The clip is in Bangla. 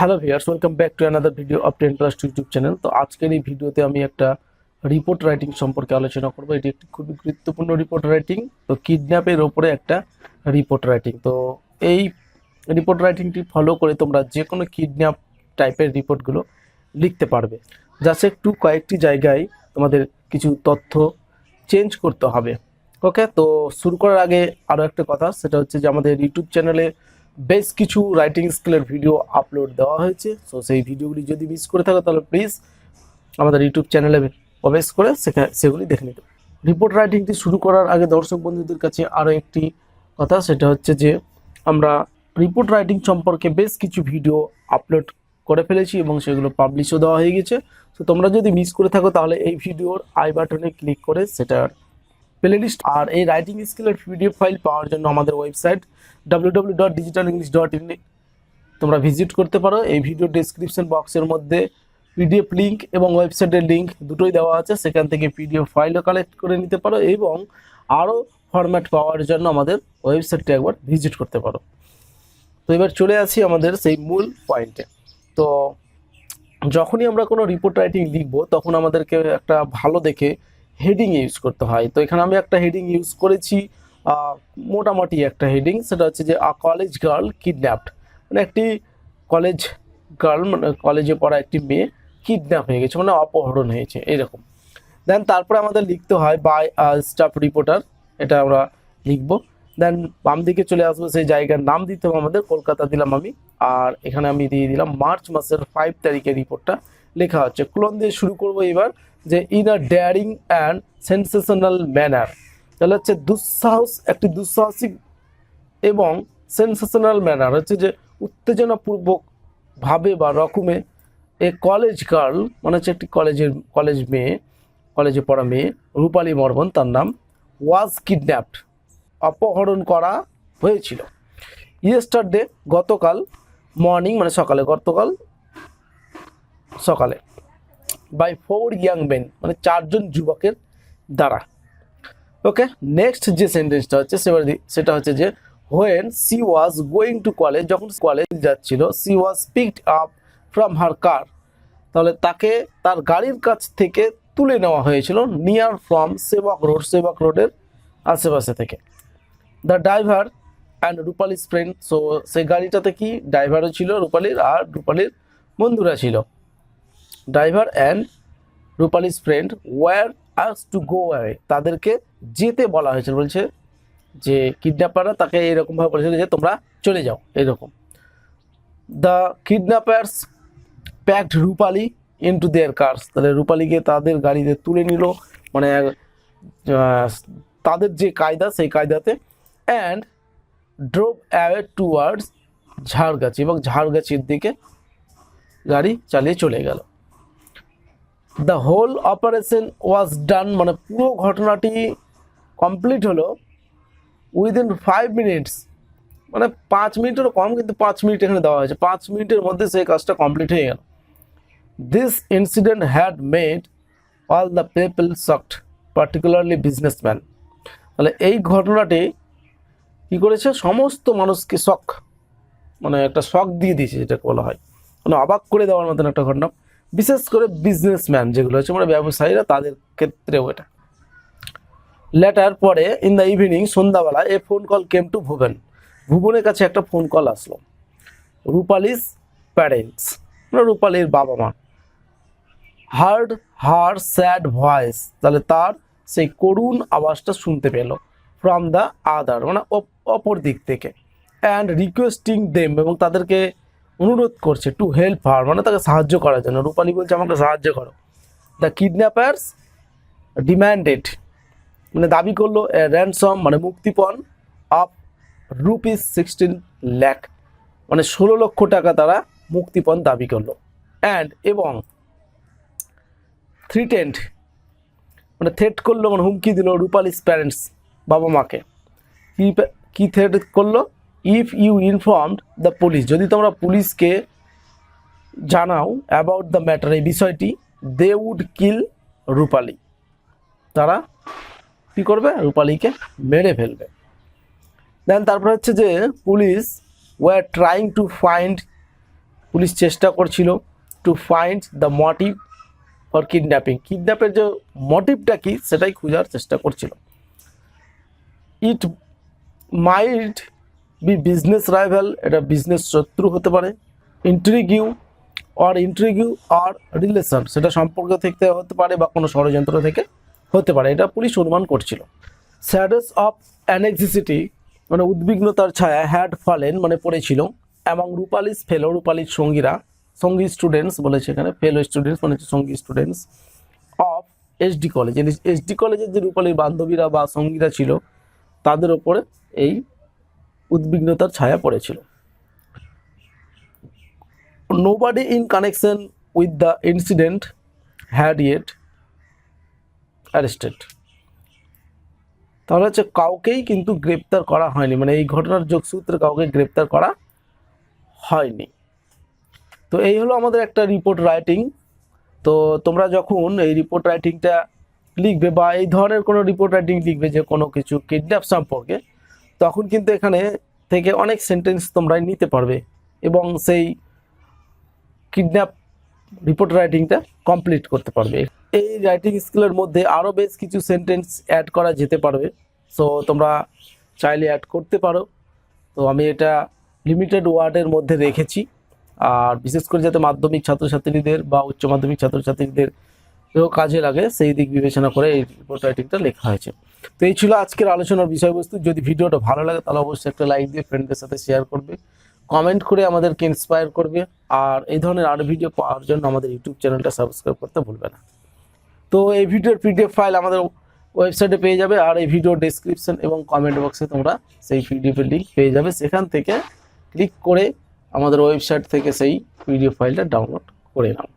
Hello viewers welcome back to another video of ten plus YouTube channel তো আজকের এই ভিডিওতে আমি একটা রিপোর্ট রাইটিং সম্পর্কে আলোচনা করব। এটি একটি খুবই গুরুত্বপূর্ণ রিপোর্ট রাইটিং তো কিডন্যাপের ওপরে একটা রিপোর্ট রাইটিং তো এই রিপোর্ট রাইটিংটি ফলো করে তোমরা যে কোনো কিডন্যাপ টাইপের রিপোর্টগুলো লিখতে পারবে। যাতে একটু কয়েকটি জায়গায় তোমাদের কিছু তথ্য চেঞ্জ করতে হবে। ওকে তো শুরু করার আগে আরও একটা কথা, সেটা হচ্ছে যে আমাদের ইউটিউব চ্যানেলে বেশ কিছু রাইটিং স্কিলের ভিডিও আপলোড দেওয়া হয়েছে। সো সেই ভিডিওগুলি যদি মিস করে থাকো, তাহলে প্লিজ আমাদের ইউটিউব চ্যানেলে প্রবেশ করে সেখানে সেগুলি দেখে নিতে রিপোর্ট রাইটিংটি শুরু করার আগে দর্শক বন্ধুদের কাছে আরও একটি কথা, সেটা হচ্ছে যে, আমরা রিপোর্ট রাইটিং সম্পর্কে বেশ কিছু ভিডিও আপলোড করে ফেলেছি এবং সেগুলো পাবলিশও দেওয়া হয়ে গেছে। তো তোমরা যদি মিস করে থাকো, তাহলে এই ভিডিওর আই বাটনে ক্লিক করে সেটার প্লেলিস্ট আর এই রাইটিং স্কিলের পিডিএফ ফাইল পাওয়ার জন্য আমাদের website W dot digital English dot in তোমরা ভিজিট করতে পারো। এই ভিডিও ডেসক্রিপশন বক্সের মধ্যে পিডিএফ লিঙ্ক এবং ওয়েবসাইটের লিঙ্ক দুটোই দেওয়া আছে। সেখান থেকে পিডিএফ ফাইলও কালেক্ট করে নিতে পারো এবং আরও ফরম্যাট পাওয়ার জন্য আমাদের ওয়েবসাইটটি একবার ভিজিট করতে পারো। তো এবার চলে আসি আমাদের সেই মূল পয়েন্টে তো যখনই আমরা কোনো রিপোর্ট রাইটিং লিখব, তখন আমাদেরকে একটা ভালো দেখে হেডিং ইউজ করতে হয়। তো এখানে আমি একটা হেডিং ইউজ করেছি মোটামুটি একটা হেডিং সেটা হচ্ছে যে আ কলেজ গার্ল কিডন্যাপড মানে একটি কলেজ গার্ল মানে কলেজে পড়া একটি মেয়ে কিডন্যাপ হয়ে গেছে মানে অপহরণ হয়েছে, এরকম। দেন তারপরে আমাদের লিখতে হয় বাই স্টাফ রিপোর্টার এটা আমরা লিখব। দেন বাম দিকে চলে আসব, সেই জায়গার নাম দিতে হবে আমাদের, কলকাতা দিলাম আমি, আর এখানে আমি দিয়ে দিলাম, মার্চ মাসের ফাইভ তারিখের রিপোর্টটা লেখা হচ্ছে ক্লোন দিয়ে শুরু করব এবার যে in a daring and sensational manner তাহলে হচ্ছে দুঃসাহস, একটি দুঃসাহসিক এবং সেন্সেশনাল ম্যানার হচ্ছে যে উত্তেজনাপূর্বক ভাবে বা রকমে এ কলেজ গার্ল মানে হচ্ছে একটি কলেজের কলেজ মেয়ে কলেজে পড়া মেয়ে, রূপালী বর্মন তার নাম ওয়াজ কিডন্যাপড অপহরণ করা হয়েছিল। ইয়েস্টারডে গতকাল মর্নিং মানে সকালে গতকাল সকালে বাই ফোর ইয়াং মেন মানে চারজন যুবকের দ্বারা। ওকে নেক্সট যে সেন্টেন্সটা হচ্ছে, সেবার সেটা হচ্ছে যে when she was going to college যখন কলেজ যাচ্ছিল she was picked up from her car তাহলে তাকে তার গাড়ির কাছ থেকে তুলে নেওয়া হয়েছিল নিয়ার ফ্রম সেবক রোড সেবক রোডের আশেপাশে থেকে। The driver and Rupali's friend so সেই গাড়িটাতে কি ড্রাইভারও ছিল রূপালির আর রূপালির বন্ধুরা ছিল। Driver and Rupali's friend were us to go away. তাদেরকে যেতে বলা হয়েছিল বলছে যে কিডন্যাপাররা তাকে এরকমভাবে বলেছিল যে তোমরা চলে যাও, এরকম। The kidnappers packed Rupali into their cars. তাহলে রূপালিকে তাদের গাড়িতে তুলে নিল মানে তাদের যে কায়দা, সেই কায়দাতে, and drove away towards Jhargachhi এবং ঝাড়গাছির দিকে গাড়ি চালিয়ে চলে গেল। The whole operation was done মানে পুরো ঘটনাটি কমপ্লিট হলো উইদিন ফাইভ মিনিটস মানে পাঁচ মিনিটেরও কম, কিন্তু পাঁচ মিনিট এখানে দেওয়া হয়েছে। পাঁচ মিনিটের মধ্যে সেই কাজটা কমপ্লিট হয়ে গেল। This incident had made all the people shocked particularly businessman তাহলে এই ঘটনাটি কী করেছে? সমস্ত মানুষকে শখ মানে একটা শখ দিয়ে দিয়েছে, যেটাকে বলা হয়। মানে অবাক করে দেওয়ার মতন একটা ঘটনা। বিশেষ করে বিজনেসম্যান যেগুলো হচ্ছে মানে ব্যবসায়ীরা তাদের ক্ষেত্রেও এটা। লেটার পরে ইন দ্য ইভিনিং সন্ধ্যাবেলা a phone call came to Bhuban. ভুবনের কাছে একটা ফোন কল আসলো। রূপালিস প্যারেন্টস মানে রূপালির বাবা মা। হার্ড হার স্যাড ভয়েস তাহলে তার সেই করুণ আওয়াজটা শুনতে পেল ফ্রম দ্য আদার মানে অপ- অপর দিক থেকে। অ্যান্ড রিকোয়েস্টিং দেম এবং তাদেরকে অনুরোধ করছে টু হেল্প হার মানে তাকে সাহায্য করার জন্য। রূপালী বলছে, আমাকে সাহায্য করো। দ্য কিডন্যাপার্স ডিম্যান্ডেড মানে দাবি করল র্যানসম মানে মুক্তিপণ অফ রুপিস সিক্সটিন ল্যাক মানে ষোলো লক্ষ টাকা তারা মুক্তিপণ দাবি করল। অ্যান্ড এবং থ্রিটেন্ড মানে থ্রেট করল মানে হুমকি দিল রূপালিস প্যারেন্টস বাবা মাকে কি কি থ্রেট করল? If you informed the police যদি তোমরা পুলিশকে জানাও অ্যাবাউট দ্য ম্যাটার এই বিষয়টি দে উড কিল রূপালী। তারা কী করবে? রূপালীকে মেরে ফেলবে। দেন তারপরে হচ্ছে যে police were trying to find police চেষ্টা করছিল to find the motive for kidnapping কিডন্যাপের যে মোটিভটা কি, সেটাই খোঁজার চেষ্টা করছিল। It might be business rival, এটা বিজনেস শত্রু হতে পারে। ইন্ট্রিগিউ আর ইন্ট্রিগিউ আর রিলেশন, সেটা সম্পর্ক থেকে হতে পারে বা কোনো ষড়যন্ত্র থেকে হতে পারে। এটা পুলিশ অনুমান করছিল। স্যাডেস অফ অ্যানেক্সিসিটি মানে উদ্বিগ্নতার ছায়া হ্যাড ফলেন মানে পড়েছিল এবং রূপালিস ফেলো রূপালির সঙ্গীরা, সঙ্গী স্টুডেন্টস বলেছে এখানে ফেলো স্টুডেন্টস মানে সঙ্গী students of SD college SD কলেজের যে রূপালীর বান্ধবীরা বা সঙ্গীরা ছিল, তাদের ওপরে এই উদ্বিগ্নতার ছায়া পড়েছিল। Nobody in connection with the incident had yet arrested তাহলে হচ্ছে কাউকেই কিন্তু গ্রেপ্তার করা হয়নি। মানে এই ঘটনার যোগসূত্রে কাউকে গ্রেপ্তার করা হয়নি। তো এই হলো আমাদের একটা রিপোর্ট রাইটিং তো তোমরা যখন এই রিপোর্ট রাইটিংটা লিখবে বা এই ধরনের কোনো রিপোর্ট রাইটিং লিখবে যে কোনো কিছু কিডন্যাপ সম্পর্কে তখন কিন্তু এখানে থেকে অনেক সেন্টেন্স তোমরা নিতে পারবে এবং সেই কিডন্যাপ রিপোর্ট রাইটিংটা কমপ্লিট করতে পারবে। এই রাইটিং স্কিলের মধ্যে আরও বেশ কিছু সেন্টেন্স অ্যাড করা যেতে পারবে। সো তোমরা চাইলে অ্যাড করতে পারো। তো, আমি এটা লিমিটেড ওয়ার্ডের মধ্যে রেখেছি। আর বিশেষ করে যাতে মাধ্যমিক ছাত্রছাত্রীদের বা উচ্চ মাধ্যমিক ছাত্রছাত্রীদের কাজে লাগে, সেই দিক বিবেচনা করে এই রিপোর্ট রাইটিংটা লেখা হয়েছে। তো এই ছিল আজকের আলোচনার বিষয়বস্তু। যদি ভিডিওটা ভালো লাগে, তাহলে অবশ্যই একটা লাইক দিয়ে ফ্রেন্ডদের সাথে শেয়ার করবে কমেন্ট করে আমাদেরকে ইন্সপায়ার করবে, আর এই ধরনের আরও ভিডিও পাওয়ার জন্য আমাদের ইউটিউব চ্যানেলটা সাবস্ক্রাইব করতে ভুলবে না। তো এই ভিডিওর পিডিএফ ফাইল আমাদের ওয়েবসাইটে পেয়ে যাবে, আর এই ভিডিও ডেসক্রিপশন এবং কমেন্ট বক্সে তোমরা সেই পিডিএফের লিঙ্ক পেয়ে যাবে। সেখান থেকে ক্লিক করে আমাদের ওয়েবসাইট থেকে সেই পিডিএফ ফাইলটা ডাউনলোড করে নাও।